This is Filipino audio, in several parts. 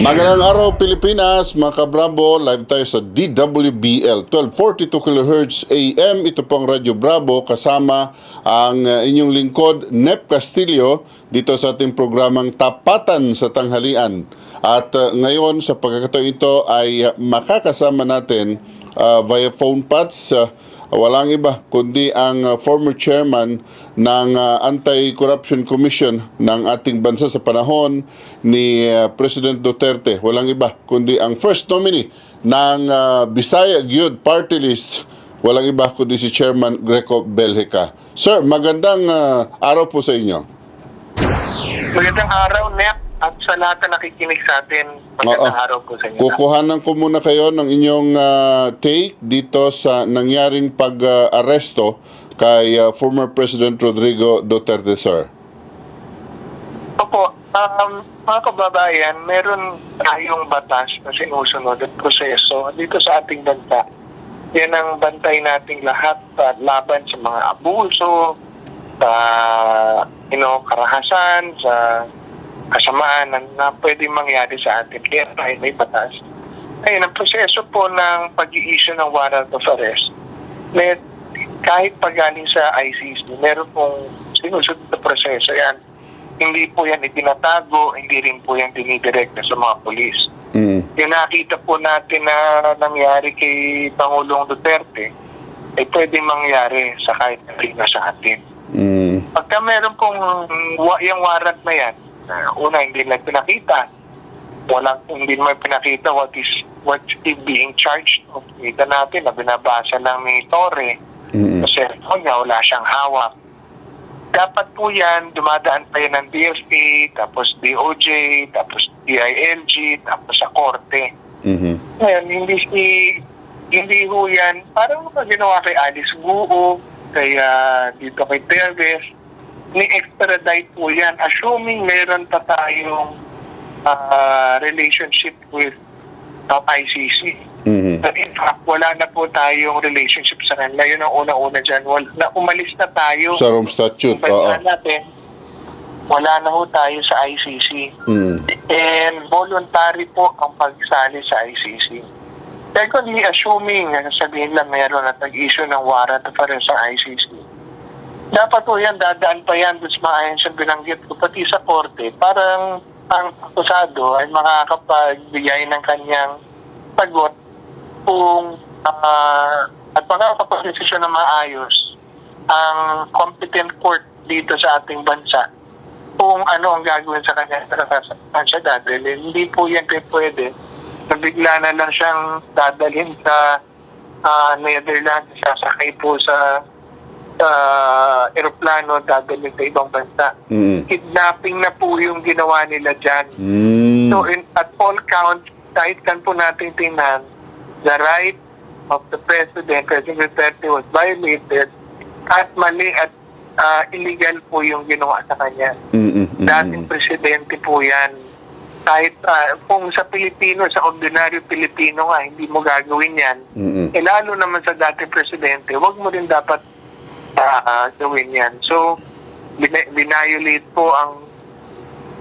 Magandang araw Pilipinas, mga kabravo, live tayo sa DWBL 1242 kHz AM. Ito pong Radyo Bravo kasama ang uh, inyong lingkod Nep Castillo dito sa ating programang Tapatan sa Tanghalian. At uh, ngayon sa pagkakataon ito ay uh, makakasama natin uh, via phone pats uh, walang iba kundi ang uh, former chairman ng uh, Anti-Corruption Commission ng ating bansa sa panahon ni uh, President Duterte. Walang iba kundi ang first nominee ng uh, Bisaya Gyud Party List. Walang iba kundi si Chairman Greco Belhica. Sir, magandang araw po sa inyo. Magandang araw, Nep, at sa lahat na nakikinig sa atin, magandang Oo. araw po sa inyo. Kukuhanan ko muna kayo ng inyong uh, take dito sa nangyaring pag-aresto kay uh, former President Rodrigo Duterte, sir. Opo, um, mga kababayan, meron tayong batas na sinusunod at proseso dito sa ating bansa. Yan ang bantay nating lahat sa laban sa mga abuso, sa you know, karahasan, sa kasamaan na, na pwedeng mangyari sa atin. Kaya tayo may batas. Ngayon, ang proseso po ng pag-i-issue ng warrant of arrest, may, kahit pagaling sa ICC, meron pong sinusunod na proseso yan. Hindi po yan itinatago, hindi rin po yan dinidirekta sa mga polis. Mm. Yung nakita po natin na nangyari kay Pangulong Duterte, ay pwedeng mangyari sa kahit na sa atin. Mm. Pagka meron pong yung warrant na yan, una hindi lang pinakita, walang hindi naman pinakita what is what is being charged of. Kita natin na binabasa lang ni Torre Mm. sa cellphone niya, wala siyang hawak. Dapat po yan, dumadaan pa yan ng DFA, tapos DOJ, tapos DILG, tapos sa korte. Mhm. Ngayon, hindi si hindi ho yan, parang mga ginawa kay Alice Guo, kay dito kay Teves, ni extradite po yan, assuming meron pa tayong ah, relationship with uh, ICC. Mhm. But in fact, wala na po tayong relationship sa kanila. Yun ang una-una dyan. Wala, na, umalis na tayo. Sa Rome Statute, oo. natin, wala na ho tayo sa ICC. Mm. And voluntary po ang pagsali sa ICC. Secondly, assuming na sabihin lang meron at nag-issue ng warrant of arrest sa ICC, dapat po yan, dadaan pa yan doon sa mga ayon sa binanggit ko, pati sa korte, parang ang akusado ay makakapagbigay ng kanyang sagot kung uh, at makakapag-desisyon na maayos ang competent court dito sa ating bansa kung ano ang gagawin sa kanya saan siya dadalhin. Hindi po yan pwede na bigla na lang siyang dadalhin sa ah, Netherlands, sasakay po sa sa eroplano, dadalhin sa ibang bansa. Mm. Kidnapping na po yung ginawa nila dyan. Mm. So in, at all counts, kahit kan po natin tingnan, the right of the President, President Duterte was violated at mali at ah, illegal po yung ginawa sa kanya. Mm, mm, Dating presidente po yan. Kahit ah, kung sa Pilipino, sa ordinaryo Pilipino nga, hindi mo gagawin yan. Mm, mm. Eh lalo naman sa dating presidente, wag mo rin dapat ah, ah, gawin yan. So, bin- binayolate po ang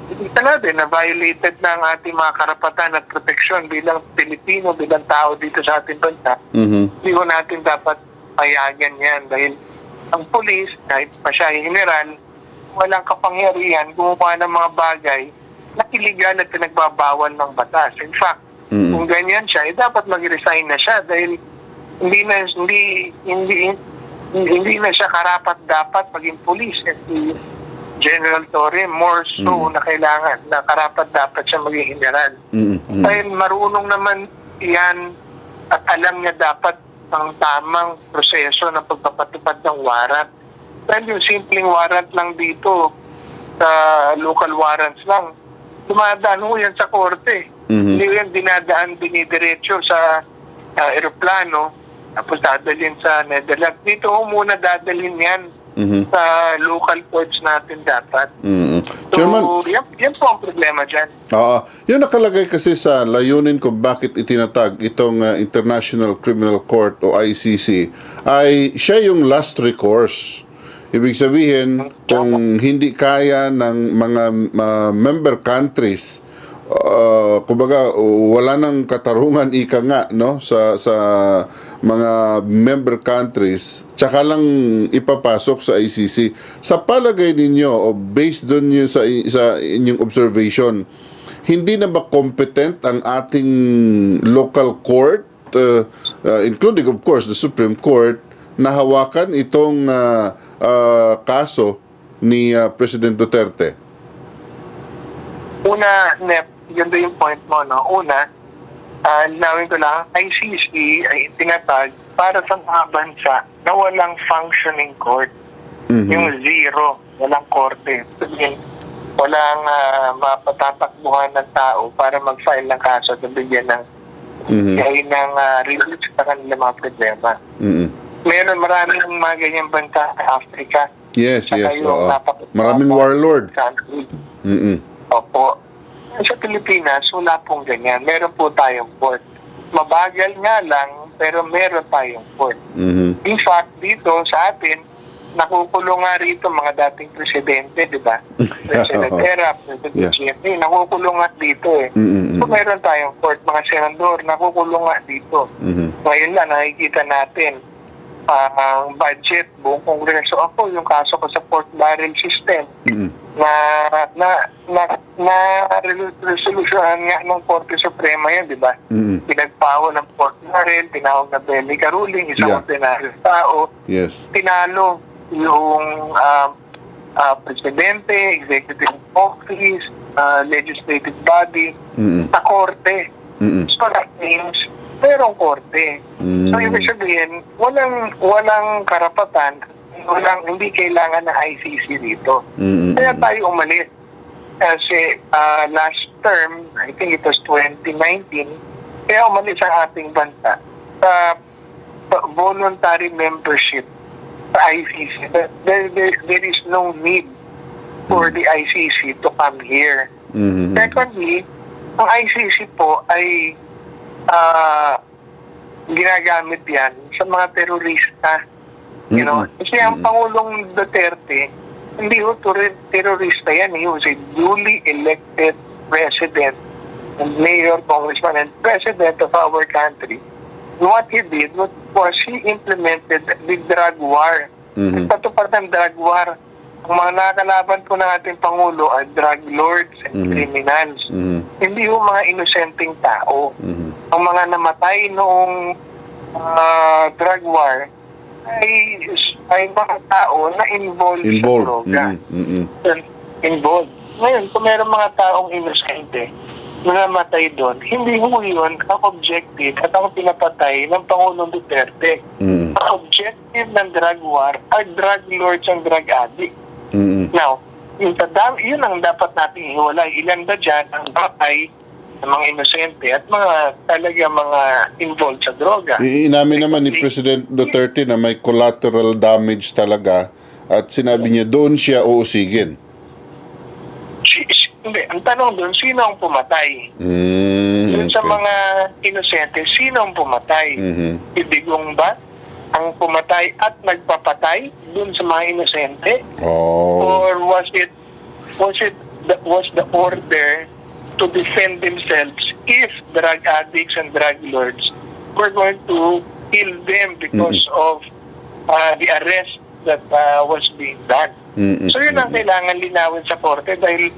kita natin na violated na ang ating mga karapatan at proteksyon bilang Pilipino, bilang tao dito sa ating bansa. Mhm. Hindi ko natin dapat payagan yan dahil ang polis, kahit pa siya general, walang kapangyarihan gumawa ng mga bagay na iligal at pinagbabawal ng batas. In fact, Mm. kung ganyan siya, eh, dapat mag-resign na siya dahil hindi na hindi hindi hindi na siya karapat dapat maging pulis at si General Torre more so Mm. na kailangan na karapat dapat siya maging general. Mm, mm. Dahil marunong naman yan at alam niya dapat ang tamang proseso ng pagpapatupad ng warrant. Dahil yung simpleng warrant lang dito sa local warrants lang, dumadaan ho yan sa korte. Mhm. Hindi yan dinadaan dinidiretso sa uh, aeroplano tapos dadalhin sa Netherlands. Dito ho muna dadalhin yan Mhm. sa local courts natin dapat. Mm. So, Chairman, yan, yan po ang problema dyan. Oo. Yung nakalagay kasi sa layunin kung bakit itinatag itong uh, International Criminal Court o ICC ay siya yung last recourse. Ibig sabihin, kung hindi kaya ng mga uh, member countries uh, kumbaga wala nang katarungan ika nga no sa sa mga member countries tsaka lang ipapasok sa ICC sa palagay ninyo o based doon yun sa sa inyong observation hindi na ba competent ang ating local court uh, uh, including of course the Supreme Court na hawakan itong uh, uh, kaso ni uh, President Duterte? Una, Nep, yun doon yung point mo, no? Una, uh, linawin ko lang, ICC ay tinatag para sa mga bansa na walang functioning court. Mhm. Yung zero, walang korte. Sabihin, walang uh, mapatatakbuhan ng tao para mag-file ng kaso at bigyan ng Mhm. kaya ng uh, relief sa kanilang mga problema. Mhm. Meron maraming mga ganyang bansa sa Africa. Yes, Saka yes. yung Maraming warlord. country. Mm-mm. Opo. Sa Pilipinas, wala pong ganyan. Meron po tayong court. Mabagal nga lang, pero meron tayong court. Mhm. In fact, dito sa atin, nakukulong nga rito mga dating presidente, di ba? President Era, President Yeah. Nakukulong nga dito eh. Mm-mm. So meron tayong court, mga senador, nakukulong nga dito. Mhm. Ngayon lang, nakikita natin ah, ang budget, buong kongreso. Ako, yung kaso ko sa pork barrel system, Mhm. na na na na resolution nga ng Korte Suprema yan, di ba? Mhm. Pinagpaho ng Port Barrel, tinawag na Bellica ruling, isang Yeah. ordinaryong tao, Yes. tinalo yung um, ah, presidente, executive office, ah, legislative body, Mhm. sa korte. Mhm. So that means, merong korte. Mm. So ibig sabihin, walang walang karapatan, walang hindi kailangan ng ICC dito. Mhm. Kaya tayo umalis. Kasi ah, last term, I think it was 2019, kaya umalis ang ating bansa sa sa voluntary membership sa ICC. There, there, there is no need for the ICC to come here. Mhm. Secondly, ang ICC po ay ah, ginagamit yan sa mga terorista. You know, Mhm. kasi ang Pangulong Duterte, hindi ho terorista yan. He was a duly elected president and mayor, congressman, and president of our country. What he did was, he implemented the drug war. Mhm. Patupad ng drug war. Ang mga nakakalaban po ng ating Pangulo ay drug lords and Mhm. criminals. Mhm. Hindi ho mga inosenteng tao. Mhm. Ang mga namatay noong ah, drug war ay, ay mga tao na involved, sa Involved. droga. Mhm. Mhm. Involved. Ngayon, kung meron mga taong inosente na namatay doon, hindi ho yun ang objective at ang pinapatay ng Pangulong Duterte. Mhm. Ang objective ng drug war ay drug lords and drug addicts. Mhm. Now, yun, sa dam- yun ang dapat natin ihiwalay. Ilan ba dyan ang patay ng mga inosente at mga talaga mga involved sa droga? Inamin naman ni President Duterte na may collateral damage talaga at sinabi niya doon siya uusigin. Si, si- hindi, ang tanong doon, sino ang pumatay? Mm, Doon sa okay. mga inosente, sino ang pumatay? Mhm. Ibigong ba ang pumatay at nagpapatay doon sa mga inosente? Oh. Or was it was it the, was the order to defend themselves if drug addicts and drug lords were going to kill them because of uh, the arrest that uh, was being done? Mhm. So yun ang kailangan linawin sa korte dahil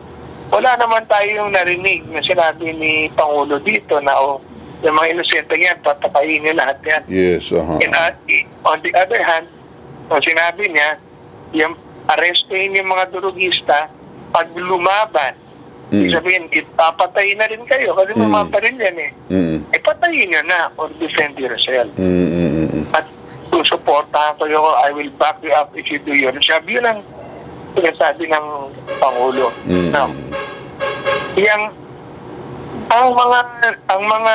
wala naman tayong narinig na sinabi ni Pangulo dito na oh, yung mga inosente yan, patatayin niya lahat yan. Yes, aha. And uh, on the other hand, ang sinabi niya, yung arrestin yung mga durugista pag lumaban. Mm. Ibig sabihin, ipapatay na rin kayo kasi Mm. mamaparil yan eh. Mhm. E patayin nyo na or defend yourself. Mhm. Mhm. At susuportahan ko yung I will back you up if you do your job. Yun ang sinasabi ng Pangulo. Mhm. Now, yang ang mga ang mga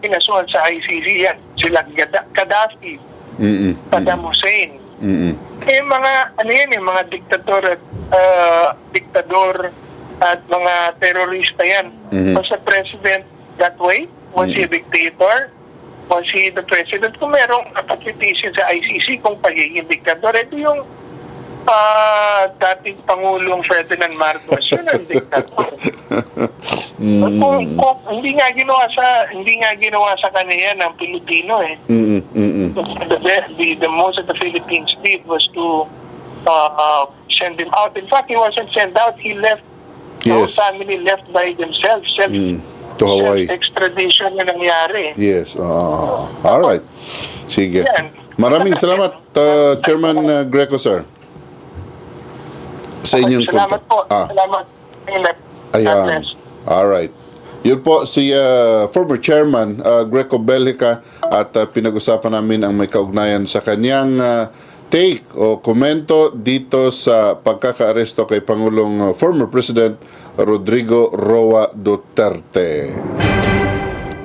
pinasuhan sa ICC yan, sila Gaddafi, Mhm. Saddam Hussein, Mhm. eh mga ano yan eh, mga diktador at ah, diktador at mga terorista yan. Mhm. Was the president that way? Was he a dictator? Was he the president? Kung merong kapatitisyon sa ICC kung pagiging diktador, ito yung ah, dating Pangulong Ferdinand Marcos, yun ang diktador. Mm. Kung, kung, hindi nga ginawa sa hindi nga ginawa sa kanya ng Pilipino eh. Mm, mm, mm. The, the, the most of the Philippines did was to uh, uh, send him out. In fact, he wasn't sent out. He left. The whole Yes. family left by themselves. Self, Mm. To Hawaii. extradition na nangyari. Yes. ah all right. Sige. Yan. Maraming salamat, uh, Chairman uh, Greco, sir. Sa inyong Salamat po. Ah. Salamat. Ayan. All right. Yun po si uh, former chairman uh, Greco Bellica at uh, pinag-usapan namin ang may kaugnayan sa kanyang uh, take o komento dito sa pagkakaaresto kay Pangulong uh, former President Rodrigo Roa Duterte.